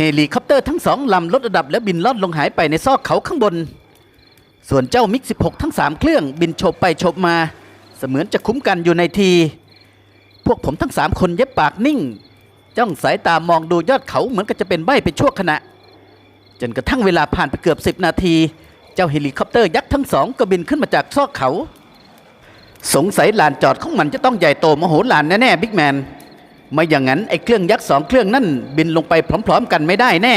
เฮลิคอปเตอร์ทั้งสองลำลดระดับและบินลอดลงหายไปในซอกเขาข้างบน ส่วนเจ้ามิก 16 ทั้ง 3 เครื่องบินโฉบไปโฉบมา เสมือนจะคุ้มกันอยู่ในที พวกผมทั้ง 3 คนเย็บปากนิ่ง จ้องสายตามองดูยอดเขาเหมือนกับจะเป็นใบไปชั่วขณะ จนกระทั่งเวลาผ่านไปเกือบ 10 นาที เจ้าเฮลิคอปเตอร์ยักษ์ทั้งสองก็บินขึ้นมาจากซอกเขา สงสัยลานจอดของมันจะต้องใหญ่โตมโหฬารแน่ๆบิ๊กแมน ไม่อย่างนั้นไอ้เครื่องยักษ์สองเครื่องนั่นบินลงไปพร้อม ๆ กันไม่ได้แน่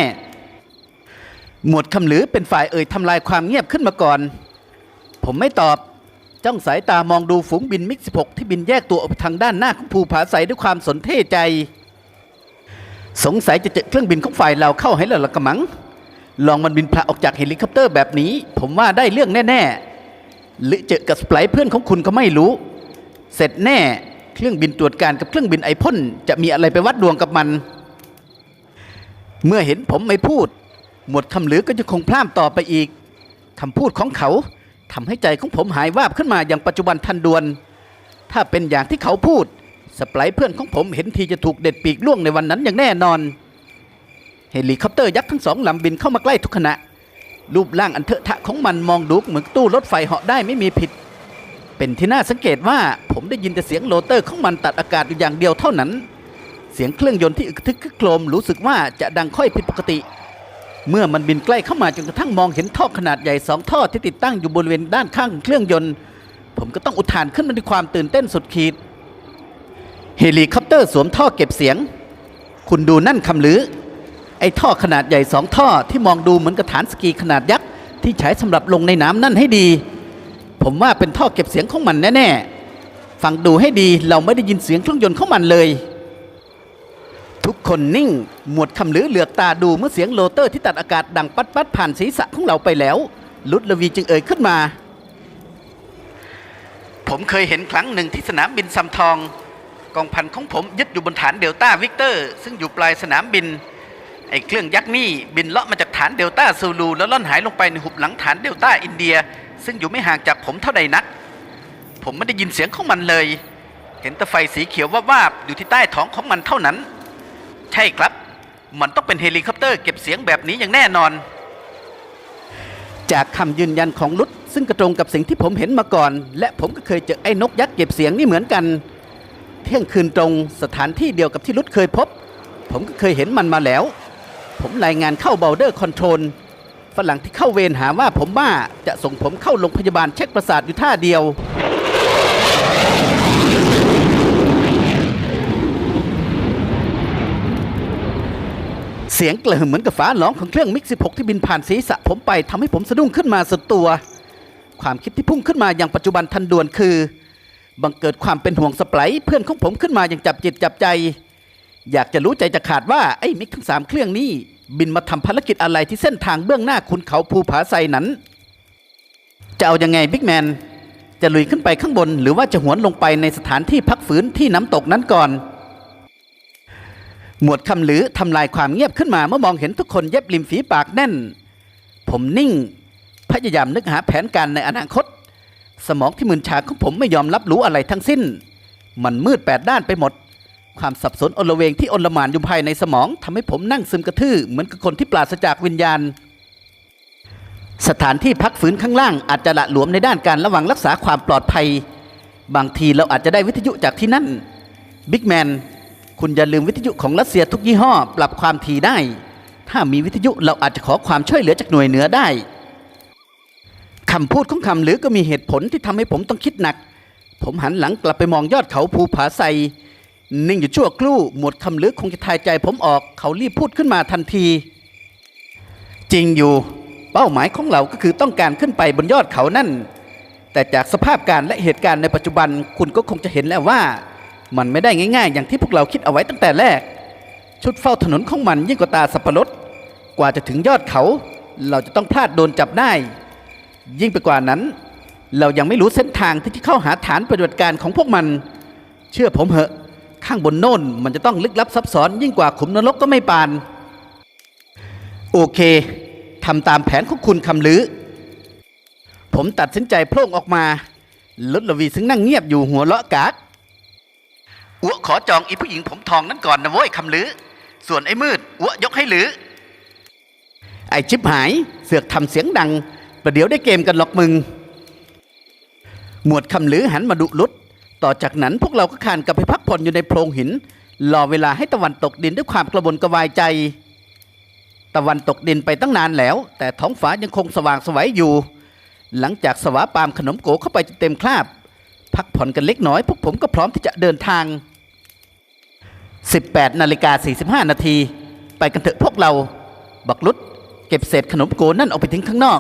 หมวดคำหรือเป็นฝ่ายเอ่ยทำลายความเงียบขึ้นมาก่อน ผมไม่ตอบจ้องสายตามองดูฝูงบินมิก16ที่บินแยกตัวออกทางด้านหน้าของภูผาใสด้วยความสนเท่ใจ สงสัยจะเจอเครื่องบินของฝ่ายเราเข้าให้แล้วละกระมัง ลองมันบินพละออกจากเฮลิคอปเตอร์แบบนี้ ผมว่าได้เรื่องแน่ ๆ หรือเจอกับสไปร์เพื่อนของคุณก็ไม่รู้ เสร็จแน่ เครื่องบินตรวจการกับเครื่องบินไอพ่นจะมีอะไรไปวัดดวงกับมัน เมื่อเห็นผมไม่พูด หมวดคำหรือก็จะคงพร่ำต่อไปอีกคำพูดของเขาทำให้ใจของผมหายวาบขึ้นมาอย่างปัจจุบันทันด่วน ถ้าเป็นอย่างที่เขาพูดสไปร์เพื่อนของผมเห็นทีจะถูกเด็ดปีกล่วงในวันนั้นอย่างแน่นอน เฮลิคอปเตอร์ยักษ์ทั้งสองลำบินเข้ามาใกล้ทุกขณะรูปร่างอันเถอะทะของมันมองดูเหมือนตู้รถไฟเหาะได้ไม่มีผิด เป็นที่น่าสังเกตว่าผมได้ยินแต่เสียงโรเตอร์ของมันตัดอากาศอยู่อย่างเดียวเท่านั้น เสียงเครื่องยนต์ที่อึกทึกคึกโครมรู้สึกว่าจะดังค่อยผิดปกติ เมื่อมันบินใกล้เข้ามาจนกระทั่งมองเห็นท่อขนาดใหญ่สองท่อที่ติดตั้งอยู่บริเวณด้านข้างของเครื่องยนต์ ผมก็ต้องอุทานขึ้นมาด้วยความตื่นเต้นสุดขีดเฮลิคอปเตอร์สวมท่อเก็บเสียง คุณดูนั่นคำหรือ ไอ้ท่อขนาดใหญ่สองท่อที่มองดูเหมือนกระฐานสกีขนาดยักษ์ที่ใช้สำหรับลงในน้ำนั่นให้ดี ผมว่าเป็นท่อเก็บเสียงของมันแน่ๆฟังดูให้ดีเราไม่ได้ยินเสียงเครื่องยนต์ของมันเลย ทุกคนนิ่ง หมวดคำหรือเหลือกตาดูเมื่อเสียงโรเตอร์ที่ตัดอากาศดังปัดปัดๆผ่านศีรษะของเราไปแล้ว ลุดลวีจึงเอ่ยขึ้นมา ผมเคยเห็นครั้งหนึ่งที่สนามบินซัมทอง กองพันของผมยึดอยู่บนฐานเดลต้าวิกเตอร์ ซึ่งอยู่ปลายสนามบิน ไอ้เครื่องยักษ์นี่บินเลาะมาจากฐานเดลต้าซูลูแล้วล่อนหายลงไปในหุบหลังฐานเดลต้าอินเดีย ซึ่งอยู่ไม่ห่างจากผมเท่าใดนัก ผมไม่ได้ยินเสียงของมันเลย เห็นแต่ไฟสีเขียววาบๆอยู่ที่ใต้ท้องของมันเท่านั้น ใช่ครับ มันต้องเป็นเฮลิคอปเตอร์เก็บเสียงแบบนี้อย่างแน่นอน จากคำยืนยันของลุดซึ่งกระตรงกับสิ่งที่ผมเห็นมาก่อน และผมก็เคยเจอไอ้นกยักษ์เก็บเสียงนี่เหมือนกัน เที่ยงคืนตรงสถานที่เดียวกับที่ลุดเคยพบ ผมก็เคยเห็นมันมาแล้ว ผมรายงานเข้าเบลเดอร์คอนโทรลฝรั่งที่เข้าเวรหาว่าผมบ้าจะส่งผมเข้าโรงพยาบาลเช็คประสาทอยู่ท่าเดียว เสียงเกลือเหมือนกับฟ้าร้องของเครื่องมิก 16 ที่บินผ่านศีรษะผมไปทำให้ผมสะดุ้งขึ้นมาสุดตัว ความคิดที่พุ่งขึ้นมาอย่างปัจจุบันทันด่วนคือ บังเกิดความเป็นห่วงสไปร์เพื่อนของผมขึ้นมาอย่างจับจิตจับใจ อยากจะรู้ใจจะขาดว่าไอ้มิกทั้งสามเครื่องนี้ บินมาทำภารกิจอะไรที่เส้นทางเบื้องหน้าคุณเขาภูผาไซนั้น จะเอาอยังไงบิ๊กแมน จะลุยขึ้นไปข้างบน หรือว่าจะหวนลงไปในสถานที่พักฝืนที่น้ำตกนั้นก่อน หมวดคำหรือทำลายความเงียบขึ้นมาเมื่อมองเห็นทุกคนเย็บริมฝีปากแน่น ผมนิ่ง พยายามนึกหาแผนการในอนาคต สมองที่มึนชาของผมไม่ยอมรับรู้อะไรทั้งสิ้น มันมืดแปดด้านไปหมด ความสับสนอลเวงที่อลหม่านอยู่ภายในสมองทำให้ผมนั่งซึมกระทือเหมือนกับคนที่ปราศจากวิญญาณ สถานที่พักฟื้นข้างล่างอาจจะละหลวมในด้านการระวังรักษาความปลอดภัย บางทีเราอาจจะได้วิทยุจากที่นั่นบิ๊กแมนคุณอย่าลืมวิทยุของรัสเซียทุกยี่ห้อ ปรับความถี่ได้ ถ้ามีวิทยุเราอาจจะขอความช่วยเหลือจากหน่วยเหนือได้คำพูดของคำหรือก็มีเหตุผลที่ทำให้ผมต้องคิดหนัก ผมหันหลังกลับไปมองยอดเขาภูผาไซ นิ่งอยู่ชั่วครู่หมดคำหรือคงจะทายใจผมออก เขารีบพูดขึ้นมาทันที จริงอยู่เป้าหมายของเราก็คือต้องการขึ้นไปบนยอดเขานั่น แต่จากสภาพการและเหตุการณ์ในปัจจุบันคุณก็คงจะเห็นแล้วว่า มันไม่ได้ง่าย ๆ อย่างที่พวกเราคิดเอาไว้ตั้งแต่แรก ชุดเฝ้าถนนของมันยิ่งกว่าตาสับปะรดกว่าจะถึงยอดเขา เราจะต้องพลาดโดนจับได้ ยิ่งไปกว่านั้น เรายังไม่รู้เส้นทางที่จะเข้าหาฐานปฏิบัติการของพวกมัน เชื่อผมเหอะ ข้างบนโน่น มันจะต้องลึกลับซับซ้อนยิ่งกว่าขุมนรกก็ไม่ปาน โอเคทำตามแผนของคุณคำลือ ผมตัดสินใจโพล่งออกมาลดลวีซึ่งนั่งเงียบอยู่หัวเราะกากอ้วขอจองอีผู้หญิงผมทองนั้นก่อนนะเว้ยคำลือ ส่วนไอ้มืดอ้วยกให้หรือ ไอชิบหายเสือกทำเสียงดังประเดี๋ยวได้เกมกันหรอกมึง หมวดคำลือหันมาดุลุด ต่อจากนั้นพวกเราก็คานกลับไปพักผ่อนอยู่ในโพรงหิน รอเวลาให้ตะวันตกดินด้วยความกระวนกระวายใจ ตะวันตกดินไปตั้งนานแล้ว แต่ท้องฟ้ายังคงสว่างไสวัยอยู่ หลังจากสวาปามขนมโกเข้าไปจนเต็มคราบ พักผ่อนกันเล็กน้อย พวกผมก็พร้อมที่จะเดินทาง 18นาฬิกา45นาทีไปกันเถอะพวกเรา บักลุดเก็บเศษขนมโกนั่นออกไปทิ้งข้างนอก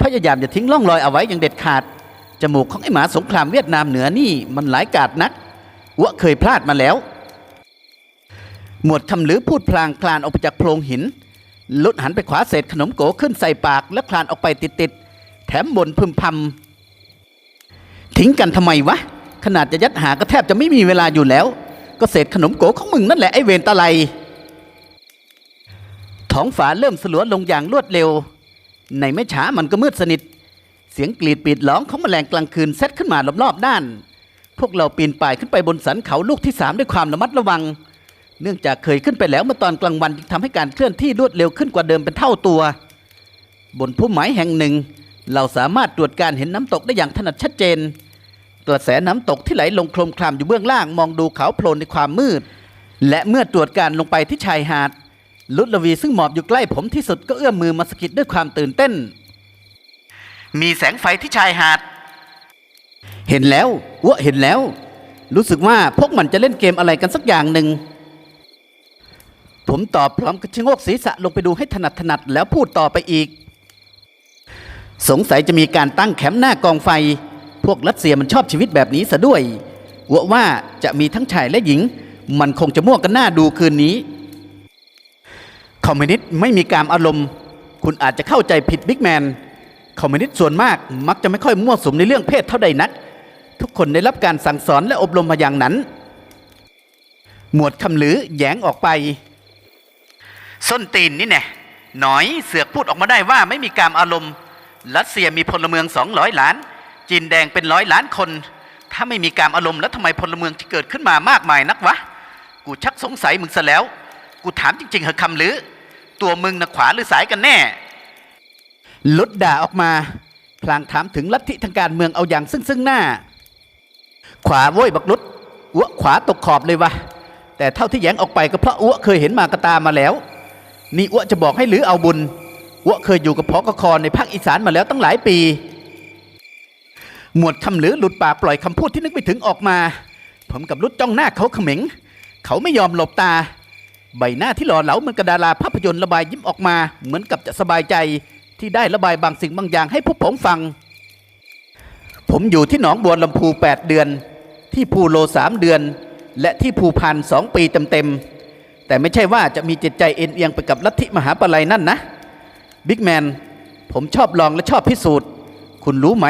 พยายามอย่าทิ้งร่องรอยเอาไว้อย่างเด็ดขาด จมูกของไอ้หมาสงครามเวียดนามเหนือนี่มันหลายกาดนักอ้วเคยพลาดมาแล้ว หมวดคำหรือพูดพลางคลานออกไปจากโพรงหิน ลุดหันไปขวาเศษขนมโกขึ้นใส่ปาก แล้วคลานออกไปติดๆ แถมบนพึมพำทิ้งกันทำไมวะ ขนาดจะยัดหาก็แทบจะไม่มีเวลาอยู่แล้ว ก็เศษขนมโกของมึงนั่นแหละไอ้เวรตะไลท้องฟ้าเริ่มสลัวลงอย่างรวดเร็ว ในไม่ช้ามันก็มืดสนิท เสียงกรีดปีดร้องของแมลงกลางคืนเซตขึ้นมารอบๆด้าน พวกเราปีนป่ายขึ้นไปบนสันเขาลูกที่สามด้วยความระมัดระวัง เนื่องจากเคยขึ้นไปแล้วเมื่อตอนกลางวันจึงทำให้การเคลื่อนที่รวดเร็วขึ้นกว่าเดิมเป็นเท่าตัว บนพุ่มไม้แห่งหนึ่ง เราสามารถตรวจการเห็นน้ำตกได้อย่างถนัดชัดเจนกระแสน้ำตกที่ไหลลงโคลมคลามอยู่เบื้องล่างมองดูเขาโพลนในความมืด และเมื่อตรวจการลงไปที่ชายหาด ลุดลวีซึ่งหมอบอยู่ใกล้ผมที่สุดก็เอื้อมมือมาสกิดด้วยความตื่นเต้น มีแสงไฟที่ชายหาด เห็นแล้วอ้วเห็นแล้ว รู้สึกว่าพวกมันจะเล่นเกมอะไรกันสักอย่างหนึ่ง ผมตอบพร้อมกับชะโงกศีรษะลงไปดูให้ถนัดถนัดแล้วพูดต่อไปอีก สงสัยจะมีการตั้งแคมป์หน้ากองไฟ พวกรัสเซียมันชอบชีวิตแบบนี้ซะด้วยหวัว่าจะมีทั้งชายและหญิง มันคงจะมั่วกันหน้าดูคืนนี้คอมมิวนิสต์ไม่มีการอารมณ์ คุณอาจจะเข้าใจผิดบิ๊กแมน คอมมิวนิสต์ส่วนมากมักจะไม่ค่อยมั่วสุมในเรื่องเพศเท่าใดนัก ทุกคนได้รับการสั่งสอนและอบรมมาอย่างนั้น หมวดคำหรือแย้งออกไป ส้นตีนนี่แน่หน่อยเสือกพูดออกมาได้ว่าไม่มีการอารมณ์ รัสเซียมีพลเมืองสองร้อยล้าน จีนแดงเป็นร้อยล้านคน ถ้าไม่มีการอารมณ์แล้วทำไมพลเมืองที่เกิดขึ้นมามากมายนักวะ กูชักสงสัยมึงซะแล้ว กูถามจริงๆเหอะคำหรือ ตัวมึงนะขวาหรือสายกันแน่ ลุดด่าออกมา พลางถามถึงลัทธิทางการเมืองเอาอย่างซึ่งซึ่งหน้า ขวาโว้ยบักลุดอ้วขวาตกขอบเลยวะแต่เท่าที่แย้งออกไปก็เพราะอ้วเคยเห็นมากระตามาแล้ว นี่อ้วจะบอกให้หรือเอาบุญอ้วเคยอยู่กับพอกครในภาคอีสานมาแล้วตั้งหลายปี หมวดคำหรือหลุดปากปล่อยคำพูดที่นึกไม่ถึงออกมา ผมกับลุดจ้องหน้าเขาเขม็ง เขาไม่ยอมหลบตา ใบหน้าที่หล่อเหลาเหมือนกระดาราภาพยนตร์ระบายยิ้มออกมา เหมือนกับจะสบายใจ ที่ได้ระบายบางสิ่งบางอย่างให้พวกผมฟัง ผมอยู่ที่หนองบัวลำพู 8 เดือน ที่ภูโลสามเดือน และที่ภูพานสองปีเต็มๆ แต่ไม่ใช่ว่าจะมีจิตใจเอ็นเอียงไปกับลัทธิมหาปลัยนั่นนะบิ๊กแมนผมชอบลองและชอบพิสูจน์ คุณรู้ไหม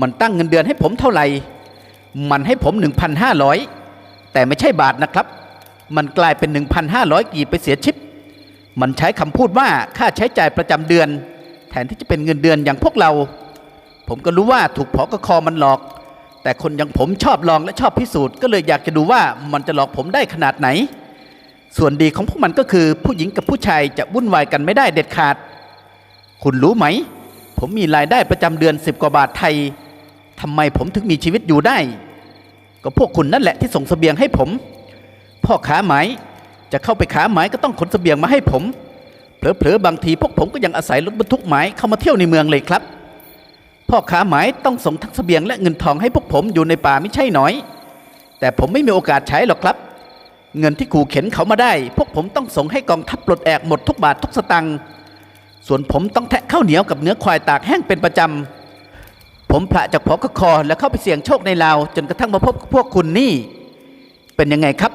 มันตั้งเงินเดือนให้ผมเท่าไหร่ มันให้ผม 1,500 แต่ไม่ใช่บาทนะครับ มันกลายเป็น 1,500 กีบไปเสียชิป มันใช้คำพูดว่าค่าใช้จ่ายประจำเดือน นที่จะเป็นเงินเดือนอย่างพวกเรา ผมก็รู้ว่าถูกพอกคอมันหลอก แต่คนอย่างผมชอบลองและชอบพิสูจน์ก็เลยอยากจะดูว่ามันจะหลอกผมได้ขนาดไหน ส่วนดีของพวกมันก็คือผู้หญิงกับผู้ชายจะวุ่นวายกันไม่ได้เด็ดขาด คุณรู้ไหม ผมมีรายได้ประจำเดือนสิบกว่าบาทไทยทำไมผมถึงมีชีวิตอยู่ได้ ก็พวกคุณนั่นแหละที่ส่งเสบียงให้ผม พ่อค้าไหมจะเข้าไปค้าไหมก็ต้องขนเสบียงมาให้ผม เผลอๆบางทีพวกผมก็ยังอาศัยรถบรรทุกไหมเข้ามาเที่ยวในเมืองเลยครับ พ่อค้าไหมต้องส่งทั้งเสบียงและเงินทองให้พวกผมอยู่ในป่าไม่ใช่น้อย แต่ผมไม่มีโอกาสใช้หรอกครับ เงินที่ขู่เข็นเขามาได้ พวกผมต้องส่งให้กองทัพปลดแอกหมดทุกบาททุกสตังค์ส่วนผมต้องแทะข้าวเหนียวกับเนื้อควายตากแห้งเป็นประจำผมพระจากพอกคอแล้วเข้าไปเสี่ยงโชคในลาวจนกระทั่งมาพบกับพวกคุณนี่ เป็นยังไงครับ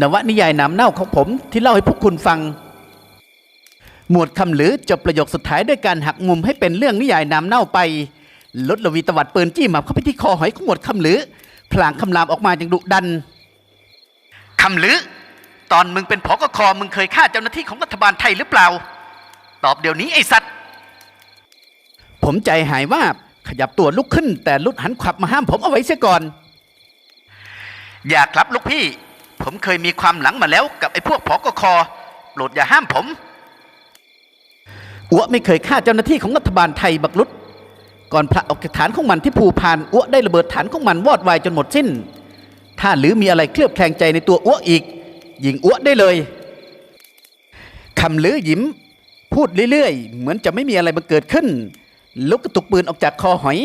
นวนิยายน้ำเน่าของผมที่เล่าให้พวกคุณฟัง หมวดคำหรือจบประโยคสุดท้ายด้วยการหักมุมให้เป็นเรื่องนิยายน้ำเน่าไปลดลวีตวัดปืนจี้หมับเข้าไปที่คอหอยของหมวดคำหรือพลางคำรามออกมาอย่างดุดันคำหรือตอนมึงเป็นผอกคอมึงเคยฆ่าเจ้าหน้าที่ของรัฐบาลไทยหรือเปล่า ตอบเดี๋ยวนี้ไอ้สัตว์ ผมใจหายว่าขยับตัวลุกขึ้น แต่ลุดหันขวับมาห้ามผมเอาไว้เสียก่อน อย่าครับลูกพี่ ผมเคยมีความหลังมาแล้วกับไอ้พวกผอกคอโปรดอย่าห้ามผม อัวไม่เคยฆ่าเจ้าหน้าที่ของรัฐบาลไทยบักลุดก่อนพระออกฐานของมันที่ภูพานอัวได้ระเบิดฐานของมันวอดวายจนหมดสิ้น ถ้าหรือมีอะไรเคลือบแคลงใจในตัวอัวอีก ยิงอัวได้เลยคำลือยิ้ม พูดเรื่อยๆ เหมือนจะไม่มีอะไรบังเกิดขึ้นลุกกระตุกปืนออกจากคอหอย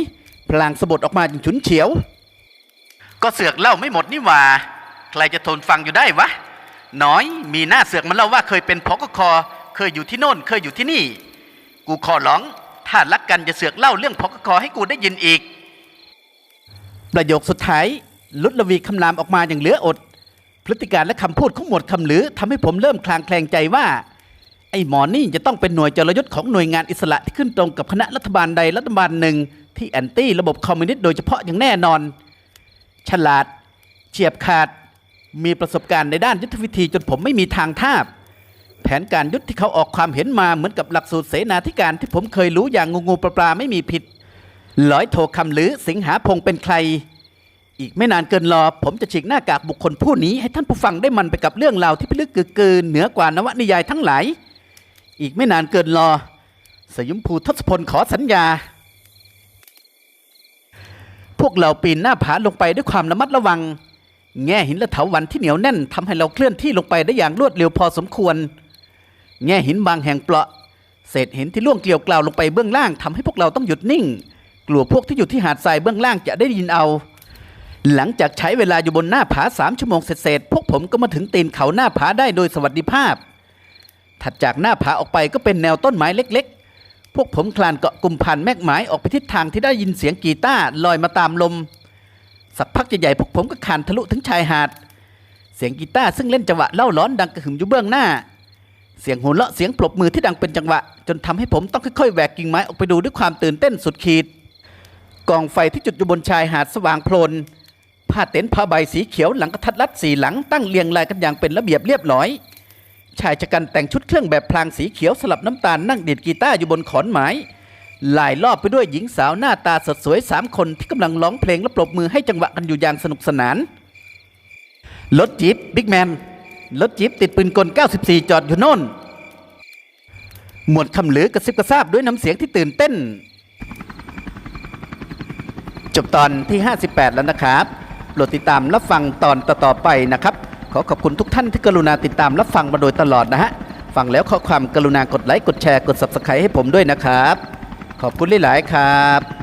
พลางสะบดออกมาอย่างฉุนเฉียว ก็เสือกเล่าไม่หมดนี่หว่า ใครจะทนฟังอยู่ได้วะ น้อยมีหน้าเสือกมาเล่าว่าเคยเป็นพกคอเคยอยู่ที่โน่น เคยอยู่ที่นี่ กูขอร้อง ถ้ารักกันจะเสือกเล่าเรื่องพกคให้กูได้ยินอีก ประโยคสุดท้ายลุดละวีคำรามออกมาอย่างเหลืออด พฤติการและคำพูดของหมวดคำหรือทำให้ผมเริ่มคลางแคลงใจว่า ไอ้หมอนี่จะต้องเป็นหน่วยจรยุทธ์ของหน่วยงานอิสระที่ขึ้นตรงกับคณะรัฐบาลใดรัฐบาลหนึ่ง ที่แอนตี้ระบบคอมมิวนิสต์โดยเฉพาะอย่างแน่นอน ฉลาด เฉียบขาด มีประสบการณ์ในด้านยุทธวิธีจนผมไม่มีทางทาบ แผนการยุทธที่เขาออกความเห็นมาเหมือนกับหลักสูตรเสนาธิการที่ผมเคยรู้อย่างงูงูปลาปลาไม่มีผิดร้อยโทคำหรือสิงหาพงเป็นใคร อีกไม่นานเกินรอ ผมจะฉีกหน้ากากบุคคลผู้นี้ ให้ท่านผู้ฟังได้มันไปกับเรื่องราวที่พิลึกกึกกืนเหนือกว่านวนิยายทั้งหลาย อีกไม่นานเกินรอ สยุมภูทศพลขอสัญญา พวกเราปีนหน้าผาลงไปด้วยความระมัดระวัง แง่หินและเถาวันที่เหนียวแน่นทำให้เราเคลื่อนที่ลงไปได้อย่างรวดเร็วพอสมควร แง่หินบางแห่งเปราะ เศษหินที่ล่วงเกลียวกล่าวลงไปเบื้องล่างทำให้พวกเราต้องหยุดนิ่ง กลัวพวกที่อยู่ที่หาดทรายเบื้องล่างจะได้ยินเอา หลังจากใช้เวลาอยู่บนหน้าผาสามชั่วโมงเศษๆพวกผมก็มาถึงตีนเขาหน้าผาได้โดยสวัสดิภาพ ถัดจากหน้าผาออกไปก็เป็นแนวต้นไม้เล็ก ๆ พวกผมคลานเกาะกลุ่มพันแมกไม้ออกไปทิศทางที่ได้ยินเสียงกีตาร์ลอยมาตามลม สักพักใหญ่ๆพวกผมก็คานทะลุถึงชายหาด เสียงกีตาร์ซึ่งเล่นจังหวะเล่าร้อนดังกระหึ่มอยู่เบื้องหน้า เสียงหัวเราะเสียงปรบมือที่ดังเป็นจังหวะ จนทำให้ผมต้องค่อยๆแหวกกิ่งไม้ออกไปดูด้วยความตื่นเต้นสุดขีด กองไฟที่จุดอยู่บนชายหาดสว่างโพลนผ้าเต็นท์ผ้าใบสีเขียวหลังกระทัดรัดสีหลังตั้งเรียงรายกันอย่างเป็นระเบียบเรียบร้อย ชายชะกันแต่งชุดเครื่องแบบพลางสีเขียวสลับน้ำตาลนั่งดีดกีตาร์อยู่บนขอนไม้ลายรอบไปด้วยหญิงสาวหน้าตาสดสวยสามคนที่กำลังร้องเพลงและปรบมือให้จังหวะกันอยู่อย่างสนุกสนานรถจี๊ปบิ๊กแมน รถจี๊ปติดปืนกล 94 จอดอยู่โน่น หมวดคำหลือกระซิบกระซาบด้วยน้ำเสียงที่ตื่นเต้น จบตอนที่ 58 แล้วนะครับโปรดติดตามรับฟังตอนต่อๆไปนะครับ ขอขอบคุณทุกท่านที่กรุณาติดตามรับฟังมาโดยตลอดนะฮะ ฟังแล้วขอความกรุณากดไลค์กดแชร์กด subscribe ให้ผมด้วยนะครับ ขอบคุณหลายๆครับ